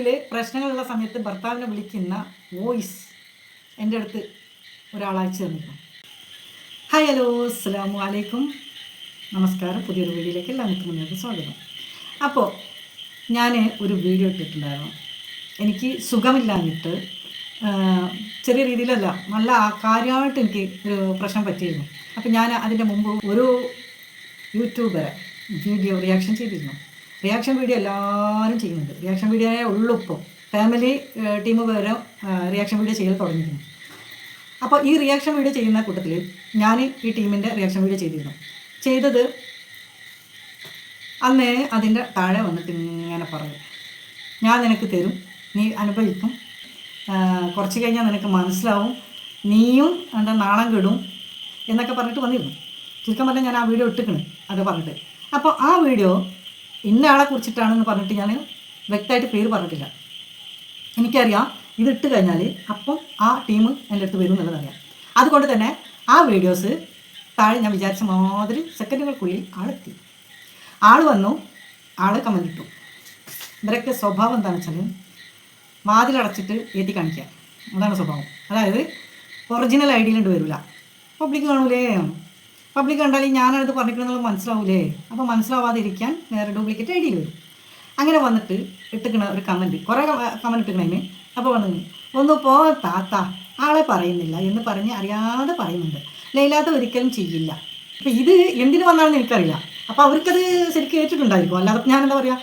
വീട്ടിൽ പ്രശ്നങ്ങളുള്ള സമയത്ത് ഭർത്താവിനെ വിളിക്കുന്ന വോയിസ് എന്റെ അടുത്ത് ഒരാൾ അയച്ചു തന്നിരുന്നു ഹായ് ഹലോ അസ്സാം വലൈക്കും നമസ്കാരം. പുതിയൊരു വീഡിയോയിലേക്ക് എല്ലാവർക്കും മുന്നോട്ട് സ്വാഗതം. അപ്പോൾ ഞാൻ ഒരു വീഡിയോ ഇട്ടിട്ടുണ്ടായിരുന്നു. എനിക്ക് സുഖമില്ലാഞ്ഞിട്ട് ചെറിയ രീതിയിലല്ല നല്ല കാര്യമായിട്ട് എനിക്ക് ഒരു പ്രശ്നം പറ്റിയിരുന്നു. അപ്പോൾ ഞാൻ അതിന്റെ മുമ്പ് ഒരു യൂട്യൂബറെ വീഡിയോ റിയാക്ഷൻ ചെയ്തിരുന്നു. റിയാക്ഷൻ വീഡിയോ എല്ലാവരും ചെയ്യുന്നുണ്ട്. റിയാക്ഷൻ വീഡിയോയെ ഉള്ളൂ ഇപ്പോൾ ഫാമിലി ടീം വരെ റിയാക്ഷൻ വീഡിയോ ചെയ്യൽ തുടങ്ങിയിരുന്നു അപ്പോൾ ഈ റിയാക്ഷൻ വീഡിയോ ചെയ്യുന്ന കൂട്ടത്തിൽ ഞാൻ ഈ ടീമിന്റെ റിയാക്ഷൻ വീഡിയോ ചെയ്തിരുന്നു. ചെയ്തത് അന്നേ അതിന്റെ താഴെ വന്നിട്ട് ഇങ്ങനെ പറഞ്ഞു ഞാൻ നിനക്ക് തരും നീ അനുഭവിക്കും. കുറച്ച് കഴിഞ്ഞാൽ നിനക്ക് മനസ്സിലാവും. നീയും എന്താ നാണം കെടും എന്നൊക്കെ പറഞ്ഞിട്ട് വന്നിരുന്നു. ചുരുക്കം പറഞ്ഞാൽ ഞാൻ ആ വീഡിയോ ഇട്ടിക്കണ്. അത് പറഞ്ഞിട്ട്. അപ്പോൾ ആ വീഡിയോ ഇന്ന ആളെ കുറിച്ചിട്ടാണെന്ന് പറഞ്ഞിട്ട് ഞാൻ വ്യക്തമായിട്ട് പേര് പറഞ്ഞിട്ടില്ല. എനിക്കറിയാം ഇത് ഇട്ട് കഴിഞ്ഞാൽ അപ്പം ആ ടീം എന്റെ അടുത്ത് വരും എന്നുള്ളതറിയാം അതുകൊണ്ട് തന്നെ ആ വീഡിയോസ് താഴെ ഞാൻ വിചാരിച്ച മാതിരി സെക്കൻഡുകൾക്കുള്ളിൽ ആളെത്തി ആൾ വന്നു ആൾ കമന്റ് ഇട്ടു. ഇവരൊക്കെ സ്വഭാവം എന്താണെന്ന് വെച്ചാൽ വാതിലടച്ചിട്ട് ഏറ്റി കാണിക്കുക. അതാണ് സ്വഭാവം. അതായത് ഒറിജിനൽ ഐ ഡിയിലുണ്ട് വരില്ല പബ്ലിക് കാണൂലേ. പബ്ലിക് കണ്ടാൽ ഞാനത് പറഞ്ഞിട്ടുണ്ടെന്നുള്ളത് മനസ്സിലാവൂലേ? അപ്പോൾ മനസ്സിലാവാതിരിക്കാൻ വേറെ ഡ്യൂപ്ലിക്കേറ്റ് ഐ ഡി വരും. അങ്ങനെ വന്നിട്ട് ഇട്ടിക്കണ ഒരു കമന്റ് കുറേ കമന്റ് ഇട്ടിക്കണതിന് അപ്പോൾ വന്നു ഒന്ന് പോ താത്ത ആളെ പറയുന്നില്ല എന്ന് പറഞ്ഞ് അറിയാതെ പറയുന്നുണ്ട്. ലൈലാത്ത ഒരിക്കലും ചെയ്യില്ല. അപ്പോൾ ഇത് എന്തിനു വന്നാണെന്ന് എനിക്കറിയില്ല. അപ്പോൾ അവർക്കത് ശരിക്കും ഏറ്റിട്ടുണ്ടായിരിക്കും. അല്ലാതെ ഞാൻ എന്താ പറയുക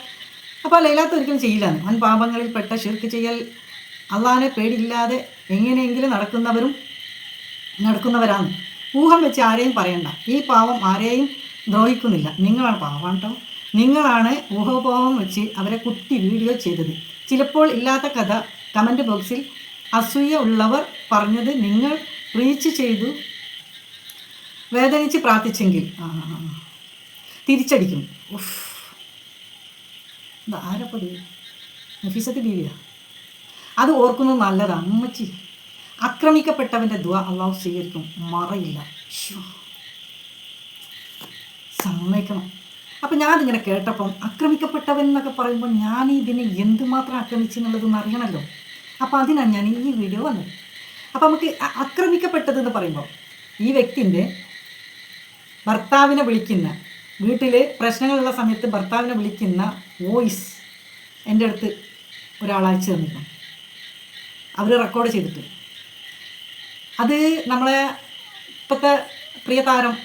അപ്പോൾ ലൈലാത്ത ഒരിക്കലും ചെയ്യില്ലാന്ന് അവൻ പാപങ്ങളിൽ പെട്ട ഷിർക്ക് ചെയ്യൽ അള്ളാനെ പേടിയില്ലാതെ എങ്ങനെയെങ്കിലും നടക്കുന്നവരും നടക്കുന്നവരാണ്. ഊഹം വെച്ച് ആരെയും പറയണ്ട. ഈ പാവം ആരെയും ദ്രോഹിക്കുന്നില്ല. നിങ്ങളാണ് പാവം കേട്ടോ. നിങ്ങളാണ് ഊഹോപോഹം വെച്ച് അവരെ കുത്തി വീഡിയോ ചെയ്തത്. ചിലപ്പോൾ ഇല്ലാത്ത കഥ കമന്റ് ബോക്സിൽ അസൂയ ഉള്ളവർ പറഞ്ഞത് നിങ്ങൾ റീച്ച് ചെയ്തു വേദനിച്ച് പ്രാർത്ഥിച്ചെങ്കിൽ. തിരിച്ചടിക്കും. ഉഫ്. ആരപ്പത് നഫീസത്ത് അത് ഓർക്കുന്നത് നല്ലതാണ് അമ്മച്ചി. ആക്രമിക്കപ്പെട്ടവന്റെ ദ്വ അള്ളാഹു സ്വീകരിക്കും. മറയില്ല. സമ്മതിക്കണം. അപ്പം ഞാനിങ്ങനെ കേട്ടപ്പം ആക്രമിക്കപ്പെട്ടവൻ എന്നൊക്കെ പറയുമ്പോൾ ഞാൻ ഇതിനെ എന്തുമാത്രം ആക്രമിച്ചു എന്നുള്ളതെന്ന് അറിയണമല്ലോ. അപ്പോൾ അതിനാണ് ഞാൻ ഈ വീഡിയോ വന്നത്. അപ്പോൾ നമുക്ക് ആക്രമിക്കപ്പെട്ടതെന്ന് പറയുമ്പോൾ ഈ വ്യക്തിന്റെ ഭർത്താവിനെ വിളിക്കുന്ന വീട്ടിൽ പ്രശ്നങ്ങളുള്ള സമയത്ത് ഭർത്താവിനെ വിളിക്കുന്ന വോയിസ് എന്റെ അടുത്ത് ഒരാൾ അയച്ചു തന്നിരുന്നു അവർ റെക്കോർഡ് ചെയ്തിട്ട് അത് നമ്മളെ ഇപ്പോഴത്തെ പ്രിയ താരം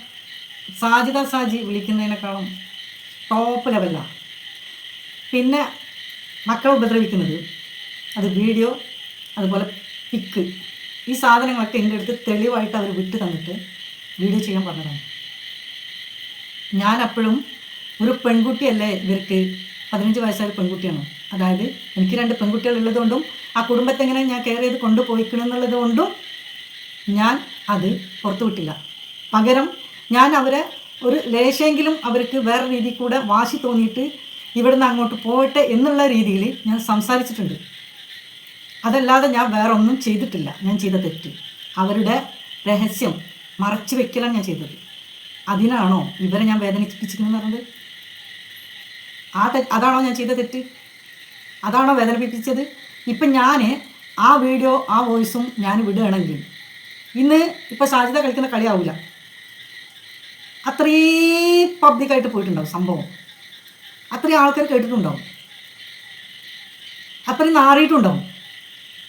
സാജിദ സാജി വിളിക്കുന്നതിനേക്കാളും ടോപ്പ് ലെവലാണ് പിന്നെ മക്കളെ ഉപദ്രവിക്കുന്നത് അത് വീഡിയോ അതുപോലെ പിക്ക് ഈ സാധനങ്ങളൊക്കെ എന്റെ അടുത്ത് തെളിവായിട്ട് അവർ വിട്ട് തന്നിട്ട് വീഡിയോ ചെയ്യാൻ പറഞ്ഞതാണ്. ഞാൻ അപ്പോഴും ഒരു പെൺകുട്ടിയല്ലേ ഇവർക്ക് പതിനഞ്ച് വയസ്സായ പെൺകുട്ടിയാണ്. അതായത് എനിക്ക് രണ്ട് പെൺകുട്ടികൾ ഉള്ളതുകൊണ്ടും ആ കുടുംബത്തെ എങ്ങനെ ഞാൻ കെയർ ചെയ്ത് കൊണ്ടുപോയിക്കണമെന്നുള്ളത് കൊണ്ടും ഞാൻ അത് പുറത്തുവിട്ടില്ല. പകരം ഞാൻ അവരെ ഒരു ലേശെങ്കിലും അവർക്ക് വേറെ രീതിയിൽ കൂടെ വാശി തോന്നിയിട്ട് ഇവിടുന്ന് അങ്ങോട്ട് പോകട്ടെ എന്നുള്ള രീതിയിൽ ഞാൻ സംസാരിച്ചിട്ടുണ്ട്. അതല്ലാതെ ഞാൻ വേറെ ഒന്നും ചെയ്തിട്ടില്ല. ഞാൻ ചെയ്ത തെറ്റ്. അവരുടെ രഹസ്യം മറച്ചു വെക്കലാണ് ഞാൻ ചെയ്തത്. അതിനാണോ ഇവരെ ഞാൻ വേദനിപ്പിച്ചിരിക്കുന്നത് പറഞ്ഞത്? ആ തെ അതാണോ ഞാൻ ചെയ്ത തെറ്റ്? അതാണോ വേദനിപ്പിച്ചത്? ഇപ്പം ഞാൻ ആ വീഡിയോ ആ വോയിസും ഞാൻ വിടുകയാണെങ്കിൽ ഇന്ന് ഇപ്പോൾ സാധ്യത കളിക്കുന്ന കളിയാവില്ല അത്രയും പബ്ലിക്കായിട്ട് പോയിട്ടുണ്ടാവും സംഭവം. അത്രയും ആൾക്കാർ കേട്ടിട്ടുണ്ടാവും. അത്രയും നാറിയിട്ടുണ്ടാവും.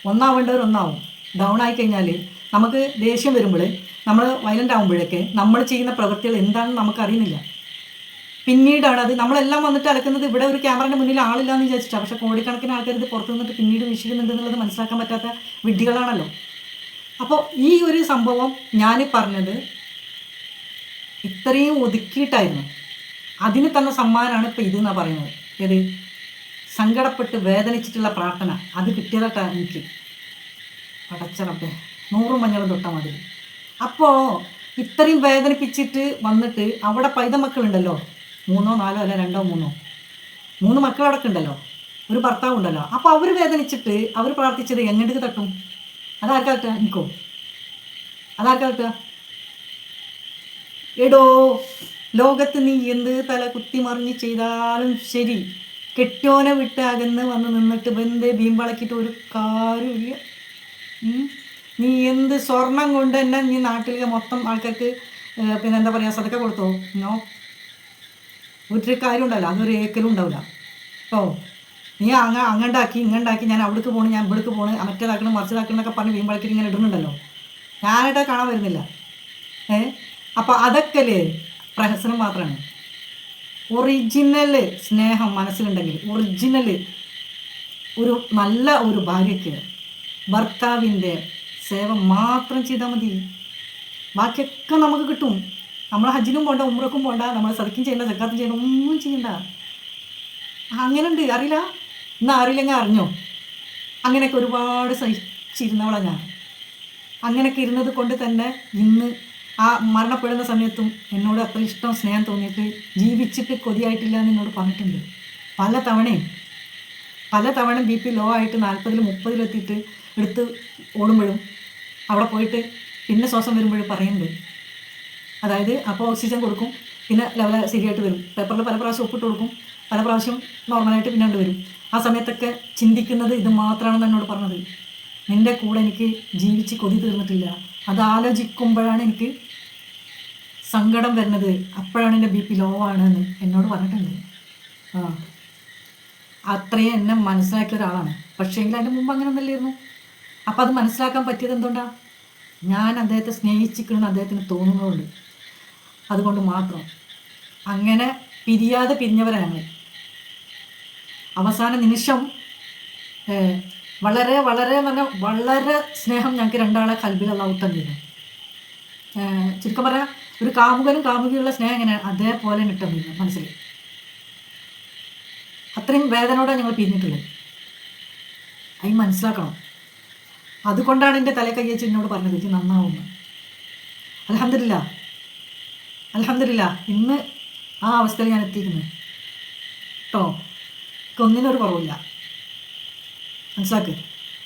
ഒന്നാവേണ്ടവർ ഒന്നാവും. ഡൗൺ ആയി കഴിഞ്ഞാൽ നമുക്ക് ദേഷ്യം വരുമ്പോൾ നമ്മൾ വയലന്റ് ആകുമ്പോഴൊക്കെ നമ്മൾ ചെയ്യുന്ന പ്രവൃത്തികൾ എന്താണെന്ന് നമുക്കറിയുന്നില്ല പിന്നീടാണ് അത് നമ്മളെല്ലാം വന്നിട്ട് അലക്കുന്നത് ഇവിടെ ഒരു ക്യാമറയുടെ മുന്നിൽ ആളില്ലാന്ന് വിചാരിച്ചിട്ടാണ് പക്ഷേ കോടിക്കണക്കിന് ആൾക്കാർ ഇത് പുറത്തു നിന്നിട്ട് പിന്നീട് വീക്ഷിക്കുന്നുണ്ട് എന്നുള്ളത് മനസ്സിലാക്കാൻ പറ്റാത്ത വിഡ്ഢികളാണല്ലോ. അപ്പോൾ ഈ ഒരു സംഭവം ഞാൻ പറഞ്ഞത് ഇത്രയും ഒതുക്കിയിട്ടായിരുന്നു. അതിന് തന്ന സമ്മാനമാണ് ഇപ്പോൾ ഇതെന്നാണ് പറയുന്നത്. ഏത്? സങ്കടപ്പെട്ട് വേദനിച്ചിട്ടുള്ള പ്രാർത്ഥന. അത് കിട്ടിയതായിട്ടാണ് എനിക്ക്. പടച്ചറപ്പേ നൂറ് മഞ്ഞൾ തൊട്ട മതി. അപ്പോൾ ഇത്രയും വേദനിപ്പിച്ചിട്ട് വന്നിട്ട് അവിടെ പൈത മക്കളുണ്ടല്ലോ? മൂന്നോ നാലോ അല്ല രണ്ടോ മൂന്നോ? മൂന്ന് മക്കളടക്കം ഉണ്ടല്ലോ? ഒരു ഭർത്താവ് ഉണ്ടല്ലോ അപ്പോൾ അവർ വേദനിച്ചിട്ട് അവർ പ്രാർത്ഥിച്ചത് എങ്ങോട്ട് തട്ടും? അതാർക്കാ കിട്ടുക? എനിക്കോ അതാർക്കാ കിട്ടുക? എടോ ലോകത്ത് നീ എന്ത് തല കുത്തി മറിഞ്ഞ് ചെയ്താലും ശരി. കെട്ടിയോനെ വിട്ട് അകന്ന് വന്ന് നിന്നിട്ട് വെന്ത് ബീമ്പളക്കിയിട്ട് ഒരു കാര്യമില്ല. നീ എന്ത് സ്വർണം കൊണ്ട് തന്നെ നീ നാട്ടിലെ മൊത്തം ആൾക്കാർക്ക് പിന്നെ എന്താ പറയുക സതക്ക കൊടുത്തോ? നോ. ഒരു കാര്യം ഉണ്ടാവില്ല. അതൊരു ഏക്കലും ഉണ്ടാവില്ല. കേട്ടോ നീ അങ്ങ അങ്ങണ്ടാക്കി ഇങ്ങണ്ടാക്കി ഞാൻ അവിടേക്ക് പോണ് ഞാൻ ഇവിടേക്ക് പോണ് മറ്റേതാക്കണം മറിച്ചതാക്കണം എന്നൊക്കെ പറഞ്ഞ് വീമ്പളക്കിട്ട് ഇങ്ങനെ ഇടുന്നുണ്ടല്ലോ. ഞാനായിട്ടാ കാണാൻ വരുന്നില്ല. ഏ? അപ്പോൾ അതൊക്കെ പ്രഹസനം മാത്രമാണ് ഒറിജിനൽ സ്നേഹം മനസ്സിലുണ്ടെങ്കിൽ ഒറിജിനൽ ഒരു നല്ല ഒരു ഭാര്യയ്ക്ക് ഭർത്താവിന്റെ സേവ മാത്രം ചെയ്താൽ മതി. ബാക്കിയൊക്കെ നമുക്ക് കിട്ടും. നമ്മൾ ഹജ്ജിനും പോണ്ട ഉമ്രക്കും പോണ്ട നമ്മൾ സദക്കും ചെയ്യണ്ട സക്കാത്തും ചെയ്യണ്ട ഒന്നും ചെയ്യണ്ട. അങ്ങനെ ഉണ്ട് അറിയില്ല? ഇന്ന് അറിയില്ലെങ്കിൽ അറിഞ്ഞോ? അങ്ങനെയൊക്കെ ഒരുപാട് സഹിച്ചിരുന്നവളാണ് ഞാൻ. അങ്ങനെയൊക്കെ ഇരുന്നത് കൊണ്ട് തന്നെ ഇന്ന് ആ മരണപ്പെടുന്ന സമയത്തും എന്നോട് അത്ര ഇഷ്ടം സ്നേഹം തോന്നിയിട്ട് ജീവിച്ചിട്ട് കൊതിയായിട്ടില്ല എന്ന് എന്നോട് പറഞ്ഞിട്ടുണ്ട്. പല തവണയും പല തവണ ബി പി ലോ ആയിട്ട് നാൽപ്പതിൽ മുപ്പതിലെത്തിയിട്ട് എടുത്ത് ഓടുമ്പോഴും അവിടെ പോയിട്ട് പിന്നെ ശ്വാസം വരുമ്പോഴും പറയുന്നുണ്ട്. അതായത് അപ്പോൾ ഓക്സിജൻ കൊടുക്കും പിന്നെ ലെവൽ ശരിയായിട്ട് വരും. പേപ്പറിൽ പല പ്രാവശ്യം ഒപ്പിട്ട് കൊടുക്കും പല പ്രാവശ്യം നോർമലായിട്ട് പിന്നെ കൊണ്ട് വരും. ആ സമയത്തൊക്കെ ചിന്തിക്കുന്നത് ഇത് മാത്രമാണെന്ന് എന്നോട് പറഞ്ഞത്. നിന്റെ കൂടെ എനിക്ക് ജീവിച്ച് കൊതി തീർന്നിട്ടില്ല. അത് ആലോചിക്കുമ്പോഴാണ് എനിക്ക് സങ്കടം വരുന്നത്. അപ്പോഴാണ് എന്റെ ബി പി ലോ ആണെന്ന് എന്നോട് പറഞ്ഞിട്ടുണ്ട്. ആ. അത്രയും എന്നെ മനസ്സിലാക്കിയ ഒരാളാണ്. പക്ഷേങ്കിൽ അതിന്റെ മുമ്പ് അങ്ങനെ ഒന്നല്ലായിരുന്നു. അപ്പം അത് മനസ്സിലാക്കാൻ പറ്റിയത് എന്തുകൊണ്ടാണ് ഞാൻ അദ്ദേഹത്തെ സ്നേഹിച്ചിരിക്കണമെന്ന് അദ്ദേഹത്തിന് തോന്നുന്നതുകൊണ്ട്. അതുകൊണ്ട് മാത്രം. അങ്ങനെ പിരിയാതെ പിരിഞ്ഞവരാണ് ഞങ്ങൾ അവസാന നിമിഷം വളരെ വളരെ നല്ല വളരെ സ്നേഹം ഞങ്ങൾക്ക് രണ്ടാളെ ഔട്ടം ചെയ്തു ഏഹ്, ചുരുക്കം പറയാം ഒരു കാമുകനും കാമുകിയുള്ള സ്നേഹം എങ്ങനെയാണ് അതേപോലെ ചെയ്തു മനസ്സിൽ. അത്രയും വേദനയോടെ ഞങ്ങൾ പിരിഞ്ഞിട്ടുള്ളത്. അത് മനസ്സിലാക്കണം. അതുകൊണ്ടാണ് എന്റെ തല കയ്യച്ച് എന്നോട് പറഞ്ഞത് ഇത് നന്നാവുന്നു. അലഹമില്ല അലഹമില്ല ഇന്ന് ആ അവസ്ഥയിൽ ഞാൻ എത്തിയിരിക്കുന്നത് കേട്ടോ? ഒന്നിനൊരു കുറവില്ല. മനസ്സിലാക്ക്?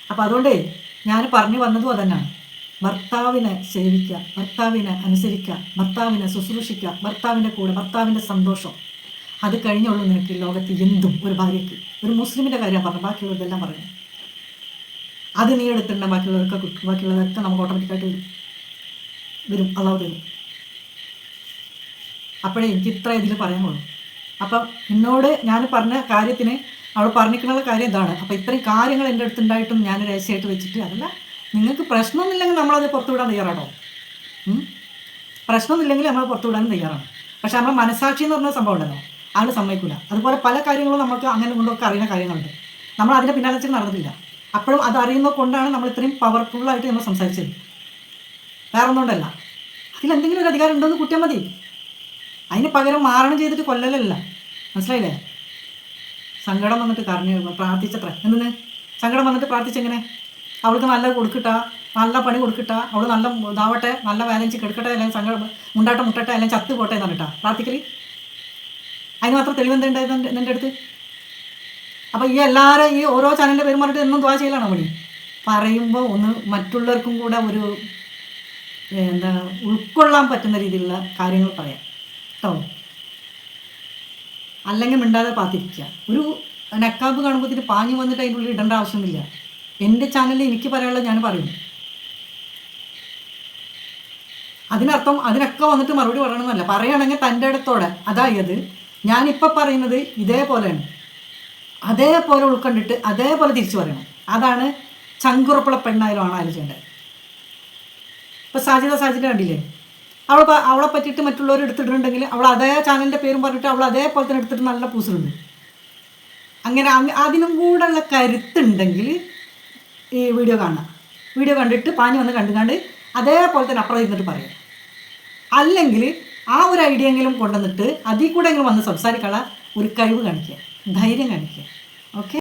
അപ്പം അതുകൊണ്ടേ ഞാൻ പറഞ്ഞു വന്നതും അതന്നെയാണ്. ഭർത്താവിനെ സേവിക്കുക ഭർത്താവിനെ അനുസരിക്കുക ഭർത്താവിനെ ശുശ്രൂഷിക്കുക ഭർത്താവിന്റെ കൂടെ ഭർത്താവിന്റെ സന്തോഷം. അത് കഴിഞ്ഞുള്ളൂ നിനക്ക് ലോകത്ത് എന്തും ഒരു ഭാര്യയ്ക്ക്. ഒരു മുസ്ലിമിന്റെ കാര്യം പറഞ്ഞു ബാക്കിയുള്ളതെല്ലാം പറഞ്ഞു. അത് നീ എടുത്തിട്ടുണ്ട് ബാക്കിയുള്ളവർക്ക് കിട്ടും ബാക്കിയുള്ളതൊക്കെ നമുക്ക് ഓട്ടോമാറ്റിക്കായിട്ട് വരും വരും തരും അപ്പോഴേ എനിക്ക് ഇത്ര ഇതിൽ പറയാനുള്ളൂ അപ്പം എന്നോട് ഞാൻ പറഞ്ഞ കാര്യത്തിന് അവൾ പറഞ്ഞിരിക്കുന്ന കാര്യം ഇതാണ്. അപ്പം ഇത്രയും കാര്യങ്ങൾ എന്റെ അടുത്തുണ്ടായിട്ടും ഞാൻ രഹസ്യമായിട്ട് വെച്ചിട്ട് അതല്ല നിങ്ങൾക്ക് പ്രശ്നമൊന്നുമില്ലെങ്കിൽ നമ്മളത് പുറത്തു വിടാൻ തയ്യാറാണോ? പ്രശ്നമൊന്നുമില്ലെങ്കിൽ നമ്മൾ പുറത്തു വിടാനും തയ്യാറാണ്. പക്ഷേ നമ്മുടെ മനസാക്ഷി എന്ന് പറഞ്ഞ സംഭവം ഉണ്ടല്ലോ ആൾ സമ്മതിക്കില്ല അതുപോലെ പല കാര്യങ്ങളും നമുക്ക് അങ്ങനെ കൊണ്ടൊക്കെ അറിയുന്ന കാര്യങ്ങളുണ്ട്. നമ്മൾ അതിന്റെ പിന്നാലെ വെച്ച് നടന്നിട്ടില്ല. അപ്പോഴും അത് അറിയുന്ന കൊണ്ടാണ് നമ്മൾ ഇത്രയും പവർഫുള്ളായിട്ട് നമ്മൾ സംസാരിച്ചത്. വേറെ ഒന്നുകൊണ്ടല്ല അതിലെന്തെങ്കിലും ഒരു അധികാരം ഉണ്ടോ എന്ന് കുറ്റം മതി. അതിന് പകരം മാരണം ചെയ്തിട്ട് കൊല്ലലല്ല. മനസ്സിലായില്ലേ? സങ്കടം വന്നിട്ട് കരഞ്ഞു പ്രാർത്ഥിച്ചത്ര. എന്തിന്? സങ്കടം വന്നിട്ട് പ്രാർത്ഥിച്ചെങ്ങനെ? അവൾക്ക് നല്ല കൊടുക്കട്ട നല്ല പണി കൊടുക്കട്ട അവൾ നല്ല ഇതാവട്ടെ നല്ല ബാലൻസ് കെടുക്കട്ടെ അല്ലെങ്കിൽ സങ്കടം മുണ്ടാട്ടം മുട്ടട്ടെ അല്ലെങ്കിൽ ചത്ത് പോട്ടെ എന്ന് പറഞ്ഞിട്ടാ പ്രാർത്ഥിക്കൽ? അതിന് മാത്രം തെളിവെന്തുണ്ടായിരുന്നു എന്റെ അടുത്ത്? അപ്പോൾ ഈ എല്ലാവരും ഈ ഓരോ ചാനലിന്റെ പേര് പറഞ്ഞിട്ട് എന്നും ദ്വാ ചെയ്യലാണോ പണി? പറയുമ്പോൾ ഒന്ന് മറ്റുള്ളവർക്കും കൂടെ ഒരു എന്താ ഉൾക്കൊള്ളാൻ പറ്റുന്ന രീതിയിലുള്ള കാര്യങ്ങൾ പറയാം. കേട്ടോ അല്ലെങ്കിൽ മിണ്ടാതെ പാത്തിരിക്കുക ഒരു നക്കാബ് ഇതിന് പാഞ്ഞു വന്നിട്ട് അതിന്റെ ഉള്ളിൽ ഇടേണ്ട ആവശ്യമൊന്നുമില്ല എന്റെ ചാനലിൽ എനിക്ക് പറയാനുള്ളത് ഞാൻ പറയുന്നു അതിനർത്ഥം അതിനൊക്കെ വന്നിട്ട് മറുപടി പറയണമെന്നല്ല. പറയുകയാണെങ്കിൽ തന്റെ അടുത്തോടെ. അതായത് ഞാനിപ്പോൾ പറയുന്നത് ഇതേപോലെയാണ്. അതേപോലെ ഉൾക്കൊണ്ടിട്ട് അതേപോലെ തിരിച്ചു പറയണം. അതാണ് ചങ്കുറപ്പുള്ള പെണ്ണായാലും ആണായാലും ചെയ്യേണ്ടത്. ഇപ്പോൾ സാജിദ സാജിത കണ്ടില്ലേ? അവൾ അവളെ പറ്റിയിട്ട് മറ്റുള്ളവർ എടുത്തിട്ടുണ്ടെങ്കിൽ അവൾ അതേ ചാനലിന്റെ പേരും പറഞ്ഞിട്ട് അവൾ അതേപോലെ തന്നെ എടുത്തിട്ട് നല്ല പൂസിലുണ്ട് അങ്ങനെ അങ്ങ് അതിനും കൂടെയുള്ള കരുത്തുണ്ടെങ്കിൽ ഈ വീഡിയോ കാണാം. വീഡിയോ കണ്ടിട്ട് പാഞ്ഞ് വന്ന് കണ്ടുകാണ്ട് അതേപോലെ തന്നെ അപ്പുറം ഇരുന്നിട്ട് പറയാം. അല്ലെങ്കിൽ ആ ഒരു ഐഡിയ എങ്കിലും കൊണ്ടുവന്നിട്ട് അതിൽ കൂടെ എങ്കിലും വന്ന് സംസാരിക്കാനുള്ള ഒരു കഴിവ് കാണിക്കുക. ധൈര്യം കാണിക്കുക. ഓക്കെ